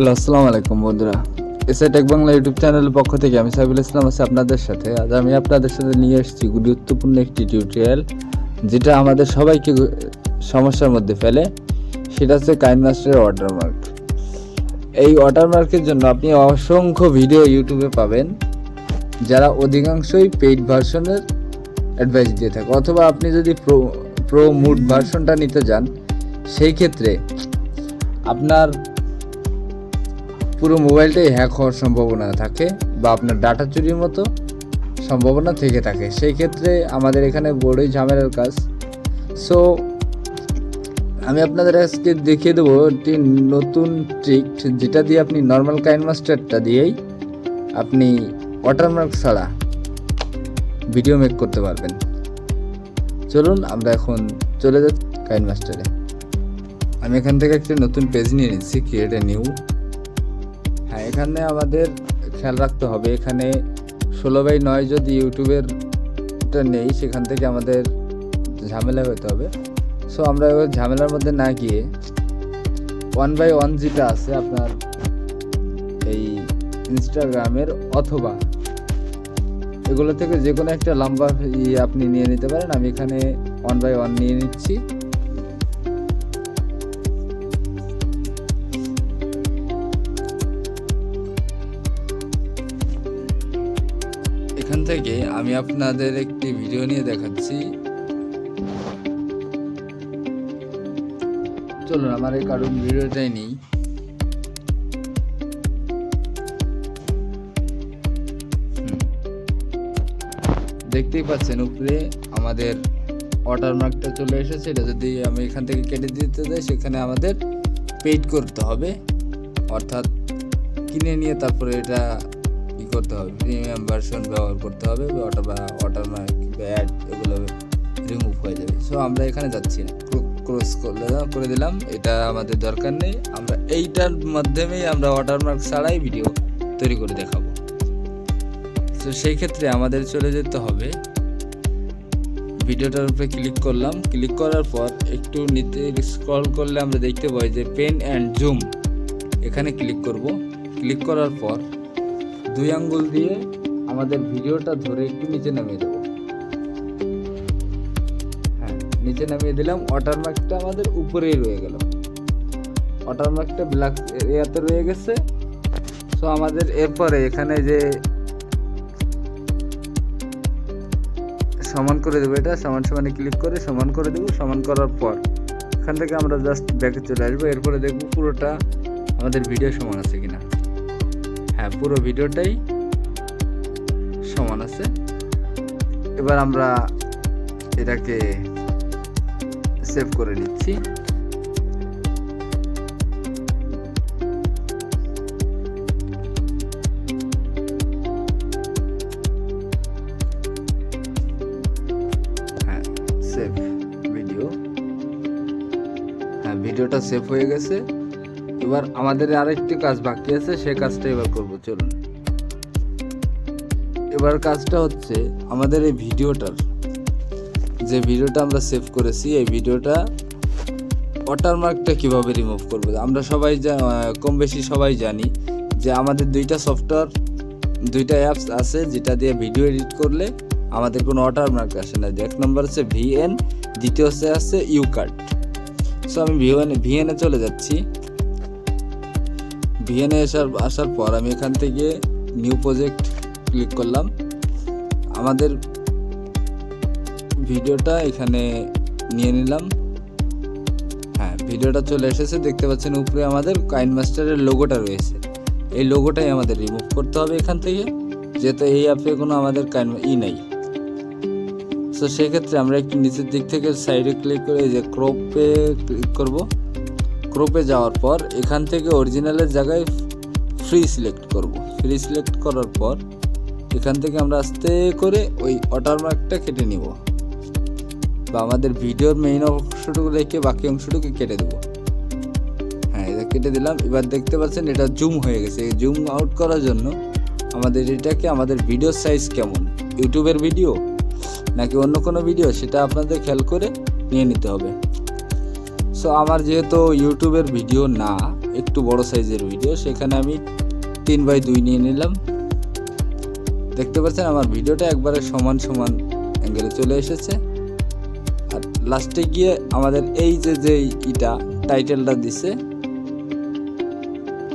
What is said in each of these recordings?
Hello, আসসালামু আলাইকুম বন্ধুরা। এসআই টেক বাংলা ইউটিউব চ্যানেলের পক্ষ থেকে আমি সাইবুল ইসলাম আছি আপনাদের সাথে। আজ আমি আপনাদের সাথে নিয়ে এসেছি গুরুত্বপূর্ণ একটি টিউটোরিয়াল যেটা আমাদের সবাইকে সমস্যার মধ্যে ফেলে। সেটা হচ্ছে কাইন মাস্টারের ওয়াটারমার্ক এই ওয়াটারমার্কের জন্য আপনি অসংখ্য ভিডিও ইউটিউবে পাবেন, যারা অধিকাংশই পেইড ভার্সনের অ্যাডভাইস দিয়ে থাকে। অথবা আপনি যদি প্রো প্রো মুড ভার্সনটা নিতে যান, সেই ক্ষেত্রে আপনার পুরো মোবাইলটাই হ্যাক হওয়ার সম্ভাবনা থাকে বা আপনার ডাটা চুরির মতো সম্ভাবনা থেকে থাকে। সেই ক্ষেত্রে আমাদের এখানে বড়ই ঝামেলার কাজ। সো আমি আপনাদের আজকে দেখিয়ে দেবো একটি নতুন ট্রিক যেটা দিয়ে আপনি নর্মাল কাইন মাস্টারটা দিয়েই আপনি ওয়াটারমার্ক ছাড়া ভিডিও মেক করতে পারবেন। চলুন আমরা এখন চলে যাচ্ছি কাইন মাস্টারে আমি এখান থেকে একটি নতুন পেজ নিয়ে নিচ্ছি ক্রিয়েট এ নিউ হ্যাঁ এখানে আমাদের খেয়াল রাখতে হবে। এখানে ষোলো বাই নয় যদি ইউটিউবের নেই, সেখান থেকে আমাদের ঝামেলা হতে হবে। সো আমরা ওই ঝামেলার মধ্যে না গিয়ে ওয়ান বাই ওয়ান যেটা আছে আপনার এই ইনস্টাগ্রামের অথবা এগুলো থেকে যে কোনো একটা লম্বা ইয়ে আপনি নিয়ে নিতে পারেন। আমি এখানে ওয়ান বাই ওয়ান নিয়ে নিচ্ছি। থেকে আমি আপনাদের একটি ভিডিও নিয়ে দেখাচ্ছি। চলুন, আমার এই কারণ ভিডিওটাই নেই। দেখতেই পাচ্ছেন, উপরে আমাদের ওয়াটারমার্কটা চলে এসেছে। এটা যদি আমি এখান থেকে কেটে দিতে যাই, সেখানে আমাদের পেইড করতে হবে। অর্থাৎ কিনে নিয়ে তারপরে এটা করতে হবে। প্রিমিয়াম ভার্সন ব্যবহার করতে হবে ওটা বা ওয়াটারমার্ক বা অ্যাড এগুলো রিমুভ হয়ে যাবে। সো আমরা এখানে যাচ্ছি না। ক্রস করলে করে দিলাম। এটা আমাদের দরকার নেই। আমরা এইটার মাধ্যমেই আমরা ওয়াটারমার্ক ছাড়াই ভিডিও তৈরি করে দেখাবো। তো সেই ক্ষেত্রে আমাদের চলে যেতে হবে। ভিডিওটার উপরে ক্লিক করলাম। ক্লিক করার পর একটু নিতে স্ক্রল করলে আমরা দেখতে পাই যে পেন অ্যান্ড জুম এখানে ক্লিক করব। ক্লিক করার পর দুই আঙ্গুল দিয়ে আমাদের ভিডিওটা ধরে একটু নিচে নামিয়ে দেবো। হ্যাঁ নিচে নামিয়ে দিলাম। ওয়াটারমার্কটা আমাদের উপরেই রয়ে গেল। ওয়াটারমার্কটা ব্ল্যাক এরিয়াতে রয়ে গেছে। সো আমাদের এরপরে এখানে যে সমান করে দেবো এটা, সমান সমানে ক্লিক করে সমান করে দেবো। সমান করার পর এখান থেকে আমরা জাস্ট ব্যাকে চলে আসব। এরপরে দেখব পুরোটা আমাদের ভিডিও সমান আছে কিনা। পুরো ভিডিওটাই সমান আছে। এবার আমরা এটাকে সেভ করে নিচ্ছি। হ্যাঁ সেভ ভিডিও হ্যাঁ ভিডিওটা সেভ হয়ে গেছে। এবার আমাদের আরেকটি কাজ বাকি আছে, সে কাজটা এবার করব, চলুন। এবার কাজটা হচ্ছে আমাদের এই ভিডিওটার। যে ভিডিওটা আমরা সেভ করেছি, এই ভিডিওটা ওয়াটারমার্কটা কীভাবে রিমুভ করব? আমরা সবাই কম বেশি সবাই জানি যে আমাদের দুইটা সফটওয়্যার দুইটা অ্যাপস আছে যেটা দিয়ে ভিডিও এডিট করলে আমাদের কোনো ওয়াটারমার্ক আসে না। এক নম্বর হচ্ছে ভিএন দ্বিতীয় হচ্ছে আছে ইউকার্ট সো আমি ভিএন ভিএনে চলে যাচ্ছি। ভিএনে আসার আসার পর আমি এখান থেকে নিউ প্রজেক্ট ক্লিক করলাম। আমাদের ভিডিওটা এখানে নিয়ে নিলাম। হ্যাঁ ভিডিওটা চলে এসেছে, দেখতে পাচ্ছেন উপরে আমাদের কাইন মাস্টারের লোগোটা রয়েছে। এই লোগোটাই আমাদের রিমুভ করতে হবে এখান থেকে, যেহেতু এই অ্যাপে কোনো আমাদের কাইন ই নেই। সো সেক্ষেত্রে আমরা একটু নিচের দিক থেকে সাইডে ক্লিক করে এই যে ক্রপে ক্লিক করব। ক্রপে যাওয়ার পর এখান থেকে অরিজিনালের জায়গায় ফ্রি সিলেক্ট করব। ফ্রি সিলেক্ট করার পর এখান থেকে আমরা আস্তে করে ওই ওয়াটারমার্কটা কেটে নিব। বা আমাদের ভিডিওর মেইন অংশটুকু রেখে বাকি অংশটুকু কেটে দেবো। হ্যাঁ এটা কেটে দিলাম। এবার দেখতে পাচ্ছেন এটা জুম হয়ে গেছে। জুম আউট করার জন্য আমাদের এটাকে আমাদের ভিডিও সাইজ কেমন? ইউটিউবের ভিডিও নাকি অন্য কোনো ভিডিও সেটা আপনাদের খেয়াল করে নিয়ে নিতে হবে। সো আমার যেহেতু ইউটিউবের ভিডিও না, একটু বড় সাইজের ভিডিও সেখানে আমি তিন বাই দুই নিয়ে নিলাম। দেখতে পাচ্ছেন, আমার ভিডিওটা একবারে সমান সমান অ্যাঙ্গেলে চলে এসেছে। আর লাস্টে গিয়ে আমাদের এই যে যে ইটা টাইটেলটা দিছে,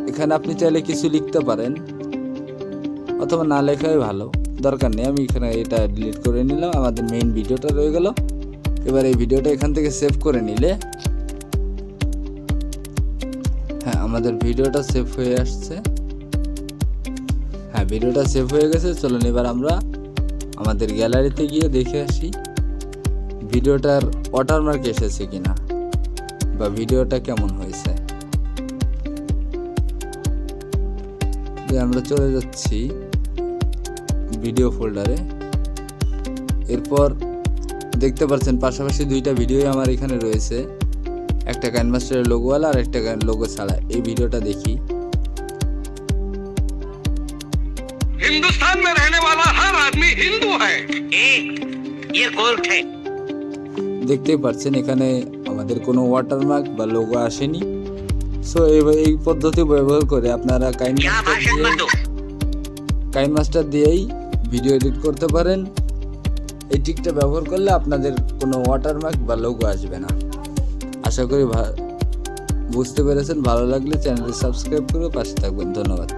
এখানে আপনি চাইলে কিছু লিখতে পারেন, অথবা না লেখাই ভালো। দরকার নেই, আমি এখানে এটা ডিলিট করে নিলাম, আমাদের মেইন ভিডিওটা রয়ে গেল। এবার এই ভিডিওটা এখান থেকে সেভ করে নিলে আমাদের ভিডিওটা সেভ হয়ে আসছে। হ্যাঁ ভিডিওটা সেভ হয়ে গেছে, চলুন এবার আমরা আমাদের গ্যালারিতে গিয়ে দেখে আসি ভিডিওটার ওয়াটারমার্ক এসেছে কিনা বা ভিডিওটা কেমন হয়েছে। আমরা চলে যাচ্ছি ভিডিও ফোল্ডারে এরপর দেখতে পাচ্ছেন পাশাপাশি দুইটা ভিডিওই আমার এখানে রয়েছে। একটা ক্যানভাস্টারের লোগোওয়ালা আর একটা লোগো ছাড়া এই ভিডিওটা দেখি हिंदुस्तान में रहने वाला हर आदमी हिंदू है एक ये कोर्ट है দেখতেই পাচ্ছেন এখানে আমাদের কোনো ওয়াটারমার্ক বা লোগো আসেনি সো এই এই পদ্ধতি ব্যবহার করে আপনারা কাইন यहाँ भाषण मत दो কাইন মাস্টার দিয়েই ভিডিও এডিট করতে পারেন এই টিকটা ব্যবহার করলে আপনাদের কোনো ওয়াটারমার্ক বা লোগো আসবে না আশা করি বুঝতে পেরেছেন। ভালো লাগলে চ্যানেলটি সাবস্ক্রাইব করে পাশে থাকবেন। ধন্যবাদ।